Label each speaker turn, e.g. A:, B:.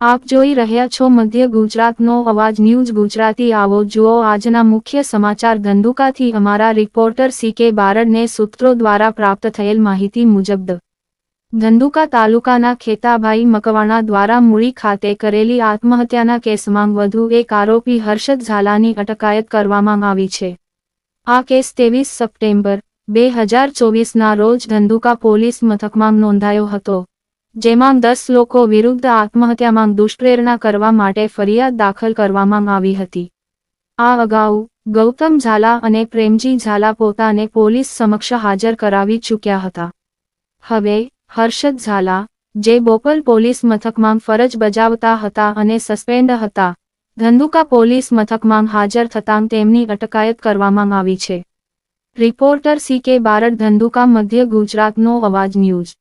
A: આપ જોઈ રહ્યા છો મધ્ય ગુજરાતનો અવાજ ન્યૂઝ ગુજરાતી આવો. જુઓ આજના મુખ્ય સમાચાર. ધંધુકાથી અમારા રિપોર્ટર સી કે બારડને સૂત્રો દ્વારા પ્રાપ્ત થયેલ માહિતી મુજબ. ધંધુકા તાલુકાના ખેતાભાઈ મકવાણા દ્વારા મૂળી ખાતે કરેલી આત્મહત્યાના કેસમાં વધુ એક આરોપી હર્ષદ ઝાલાની અટકાયત કરવામાં આવી છે. આ કેસ ત્રેવીસ સપ્ટેમ્બર, બે હજાર ચોવીસના રોજ ધંધુકા પોલીસ મથકમાં નોંધાયો હતો. જેમાં દસ લોકો વિરુદ્ધ આત્મહત્યામાં દુષ્પ્રેરણા કરવા માટે ફરિયાદ દાખલ કરવામાં આવી હતી. આ અગાઉ, ગૌતમ ઝાલા અને પ્રેમજી ઝાલા પોતાને પોલીસ સમક્ષ હાજર કરાવી ચૂક્યા હતા. હવે, હર્ષદ ઝાલા, જે બોપલ પોલીસ મથકમાં ફરજ બજાવતા હતા અને સસ્પેન્ડ હતા, ધંધુકા પોલીસ મથકમાં હાજર થતાં તેમની અટકાયત કરવામાં આવી છે. રિપોર્ટર સી કે બારડ, ધંધુકા મધ્ય ગુજરાતનો અવાજ ન્યૂઝ.